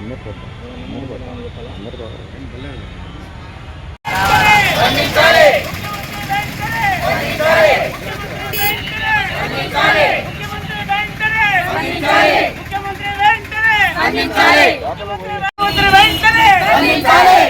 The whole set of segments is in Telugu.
అందరు కొట్టాం అందరు కొట్టాం అందరు ముఖ్యమంత్రి వెంటనే.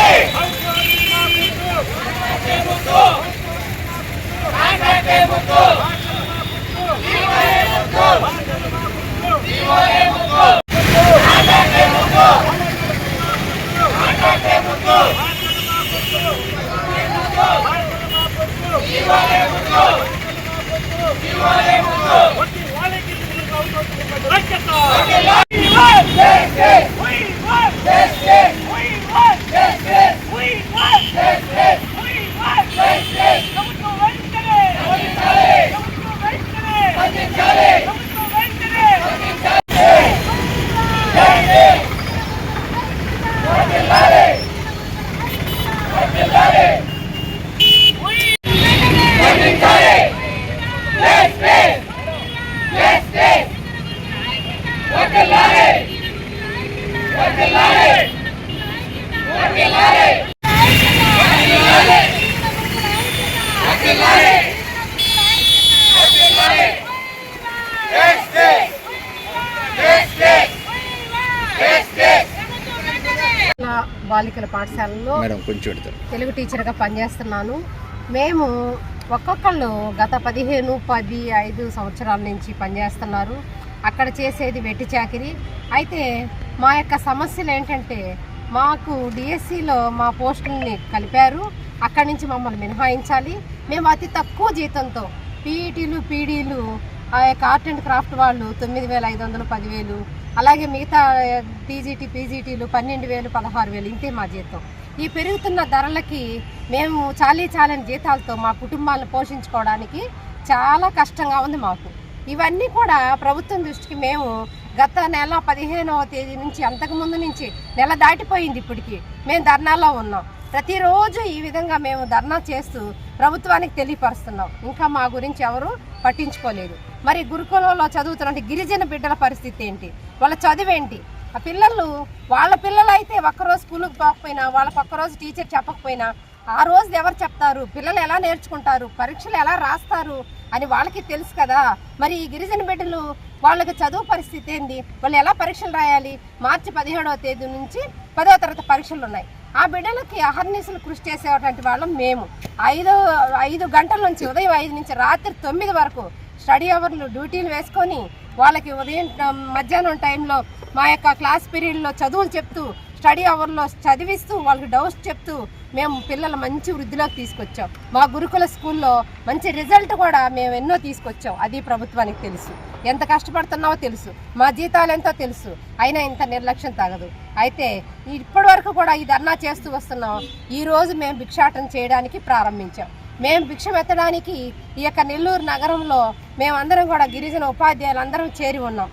బాలికల పాఠశాలలో తెలుగు టీచర్గా పనిచేస్తున్నాను. మేము ఒక్కొక్కళ్ళు గత పదిహేను పది ఐదు సంవత్సరాల నుంచి పనిచేస్తున్నారు. అక్కడ చేసేది వెట్టి చాకిరి. అయితే మా యొక్క సమస్యలు ఏంటంటే మాకు డిఎస్సిలో మా పోస్టుల్ని కలిపారు. అక్కడి నుంచి మమ్మల్ని మినహాయించాలి. మేము అతి తక్కువ జీతంతో పీఈటీలు పీడీలు ఆ యొక్క ఆర్ట్ అండ్ క్రాఫ్ట్ వాళ్ళు తొమ్మిది వేల ఐదు వందలు పదివేలు అలాగే మిగతా టీజీటీ పీజీటీలు పన్నెండు వేలు పదహారు వేలు ఇంతే మా జీతం. ఈ పెరుగుతున్న ధరలకి మేము చాలీ చాలని జీతాలతో మా కుటుంబాలను పోషించుకోవడానికి చాలా కష్టంగా ఉంది మాకు. ఇవన్నీ కూడా ప్రభుత్వం దృష్టికి మేము గత నెల పదిహేనవ తేదీ నుంచి అంతకుముందు నుంచి నెల దాటిపోయింది ఇప్పటికి. మేము ధర్నాలో ఉన్నాం. ప్రతిరోజు ఈ విధంగా మేము ధర్నా చేస్తూ ప్రభుత్వానికి తెలియపరుస్తున్నాం. ఇంకా మా గురించి ఎవరు పట్టించుకోలేదు. మరి గురుకులంలో చదువుతున్న గిరిజన బిడ్డల పరిస్థితి ఏంటి? వాళ్ళ చదువు ఏంటి? ఆ పిల్లలు వాళ్ళ పిల్లలు అయితే ఒక్కరోజు స్కూల్కి పోకపోయినా వాళ్ళకి ఒక్కరోజు టీచర్ చెప్పకపోయినా ఆ రోజు ఎవరు చెప్తారు? పిల్లలు ఎలా నేర్చుకుంటారు? పరీక్షలు ఎలా రాస్తారు? అని వాళ్ళకి తెలుసు కదా. మరి ఈ గిరిజన బిడ్డలు వాళ్ళకి చదువు పరిస్థితి ఏంది? వాళ్ళు ఎలా పరీక్షలు రాయాలి? మార్చి పదిహేడవ తేదీ నుంచి పదవ తరగతి పరీక్షలు ఉన్నాయి. ఆ బిడ్డలకి అహర్నిశలు కృషి చేసేటువంటి వాళ్ళం మేము. ఐదు ఐదు గంటల నుంచి ఉదయం ఐదు నుంచి రాత్రి తొమ్మిది వరకు స్టడీ అవర్లు డ్యూటీలు వేసుకొని వాళ్ళకి ఉదయం మధ్యాహ్నం టైంలో మా యొక్క క్లాస్ పీరియడ్లో చదువులు చెప్తూ స్టడీ అవర్లో చదివిస్తూ వాళ్ళకి డౌట్స్ చెప్తూ మేము పిల్లలు మంచి వృద్ధిలోకి తీసుకొచ్చాం. మా గురుకుల స్కూల్లో మంచి రిజల్ట్ కూడా మేము ఎన్నో తీసుకొచ్చాం. అది ప్రభుత్వానికి తెలుసు. ఎంత కష్టపడుతున్నావో తెలుసు. మా జీతాలు ఎంతో తెలుసు. అయినా ఇంత నిర్లక్ష్యం తగదు. అయితే ఇప్పటి వరకు కూడా ఈ ధర్నా చేస్తూ వస్తున్నాం. ఈరోజు మేము భిక్షాటన చేయడానికి ప్రారంభించాం. మేము భిక్షమెత్తడానికి ఈ యొక్క నెల్లూరు నగరంలో మేమందరం కూడా గిరిజన ఉపాధ్యాయులు అందరం చేరి ఉన్నాం.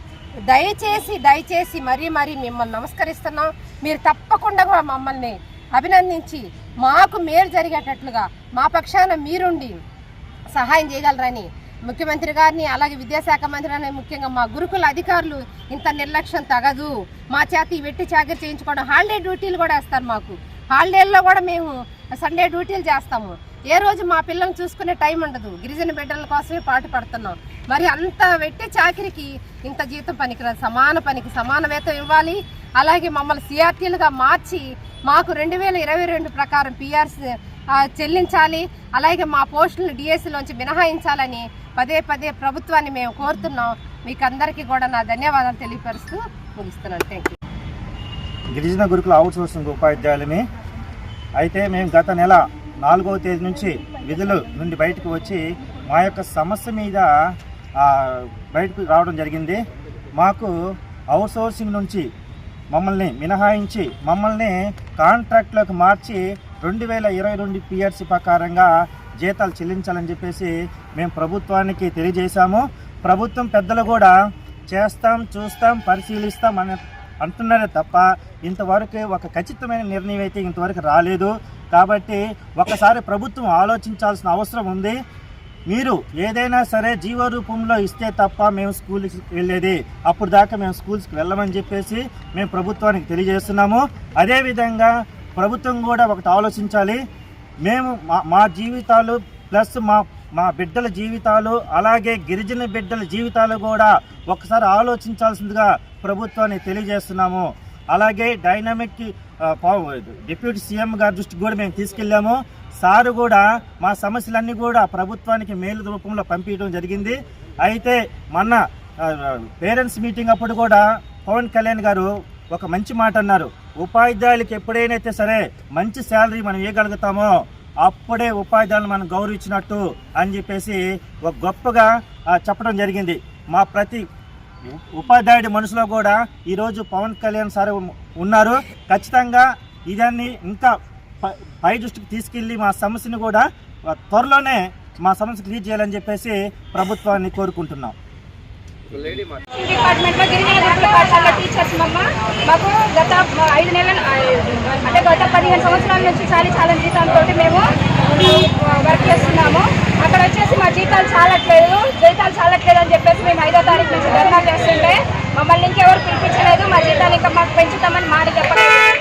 దయచేసి దయచేసి మరీ మరీ మిమ్మల్ని నమస్కరిస్తున్నాం. మీరు తప్పకుండా కూడా మమ్మల్ని అభినందించి మాకు మేలు జరిగేటట్లుగా మా పక్షాన మీరుండి సహాయం చేయగలరని ముఖ్యమంత్రి గారిని అలాగే విద్యాశాఖ మంత్రి అని ముఖ్యంగా మా గురుకుల అధికారులు ఇంత నిర్లక్ష్యం తగదు. మా చేతి వెట్టి చాకరీ చేయించుకోవడం హాలిడే డ్యూటీలు కూడా వేస్తారు మాకు. హాలిడేల్లో కూడా మేము సండే డ్యూటీలు చేస్తాము. ఏ రోజు మా పిల్లల్ని చూసుకునే టైం ఉండదు. గిరిజన బిడ్డల కోసమే పాటు పడుతున్నాం. మరి అంత వెట్టి చాకిరికి ఇంత జీతం పనికిరాదు. సమాన పనికి సమాన వేతం ఇవ్వాలి. అలాగే మమ్మల్ని సిఆర్టీలుగా మార్చి మాకు రెండు వేల ఇరవై రెండు ప్రకారం పిఆర్స్ చెల్లించాలి. అలాగే మా పోస్టులను డిఎస్సిలోంచి మినహాయించాలని పదే పదే ప్రభుత్వాన్ని మేము కోరుతున్నాం. మీకు అందరికీ కూడా నా ధన్యవాదాలు తెలియపరుస్తూ ముగిస్తున్నాను. థ్యాంక్ యూ గిరిజన గురుకుల అవుట్సోర్సింగ్ ఉపాధ్యాయులని అయితే మేము గత నెల నాలుగవ తేదీ నుంచి విధుల నుండి బయటకు వచ్చి మా యొక్క సమస్య మీద బయటకు రావడం జరిగింది. మాకు అవుట్సోర్సింగ్ నుంచి మమ్మల్ని మినహాయించి మమ్మల్ని కాంట్రాక్ట్లోకి మార్చి రెండు వేల ఇరవై రెండు పిఆర్సి ప్రకారంగా జీతాలు చెల్లించాలని చెప్పేసి మేము ప్రభుత్వానికి తెలియజేశాము. ప్రభుత్వం పెద్దలు కూడా చేస్తాం చూస్తాం పరిశీలిస్తాం అని అంటున్నారే తప్ప ఇంతవరకు ఒక ఖచ్చితమైన నిర్ణయం అయితే ఇంతవరకు రాలేదు. కాబట్టి ఒకసారి ప్రభుత్వం ఆలోచించాల్సిన అవసరం ఉంది. మీరు ఏదైనా సరే జీవ రూపంలో ఇస్తే తప్ప మేము స్కూల్కి వెళ్ళేది. అప్పుడు దాకా మేము స్కూల్స్కి వెళ్ళమని చెప్పేసి మేము ప్రభుత్వానికి తెలియజేస్తున్నాము. అదేవిధంగా ప్రభుత్వం కూడా ఒకటి ఆలోచించాలి. మేము మా మా జీవితాలు ప్లస్ మా మా బిడ్డల జీవితాలు అలాగే గిరిజన బిడ్డల జీవితాలు కూడా ఒకసారి ఆలోచించాల్సిందిగా ప్రభుత్వాన్ని తెలియజేస్తున్నాము. అలాగే డైనమిక్ డిప్యూటీ సీఎం గారి దృష్టికి కూడా మేము తీసుకెళ్ళాము. సారు కూడా మా సమస్యలన్నీ కూడా ప్రభుత్వానికి మేలు రూపంలో పంపించడం జరిగింది. అయితే మొన్న పేరెంట్స్ మీటింగ్ అప్పుడు కూడా పవన్ కళ్యాణ్ గారు ఒక మంచి మాట అన్నారు. ఉపాధ్యాయులకి ఎప్పుడైనా సరే మంచి శాలరీ మనం ఇవ్వగలుగుతామో అప్పుడే ఉపాధ్యాయులను మనం గౌరవించినట్టు అని చెప్పేసి ఒక గొప్పగా చెప్పడం జరిగింది. మా ప్రతి ఉపాధ్యాయుడి మనసులో కూడా ఈరోజు పవన్ కళ్యాణ్ సార్ ఉన్నారు. ఖచ్చితంగా ఇదాన్ని ఇంకా పై దృష్టికి తీసుకెళ్ళి మా సమస్యను కూడా త్వరలోనే మా సమస్య క్లియర్ చేయాలని చెప్పేసి ప్రభుత్వాన్ని కోరుకుంటున్నాం. డిపార్ట్మెంట్లో గిరిజన గురుకుల టీచర్స్ మమ్మ మాకు గత ఐదు నెలల అంటే గత పదిహేను సంవత్సరాల నుంచి చాలా చాలా జీతంతో మేము వర్క్ చేస్తున్నాము. అక్కడ వచ్చేసి మా జీతాలు చాలట్లేదు జీతాలు చాలట్లేదు అని చెప్పేసి మేము ఐదో తారీఖు నుంచి ధర్నా చేస్తుంటే మమ్మల్ని ఇంకెవరు పిలిపించలేదు మా జీతాలు ఇంకా మాకు పెంచుతామని మాట చెప్పలేదు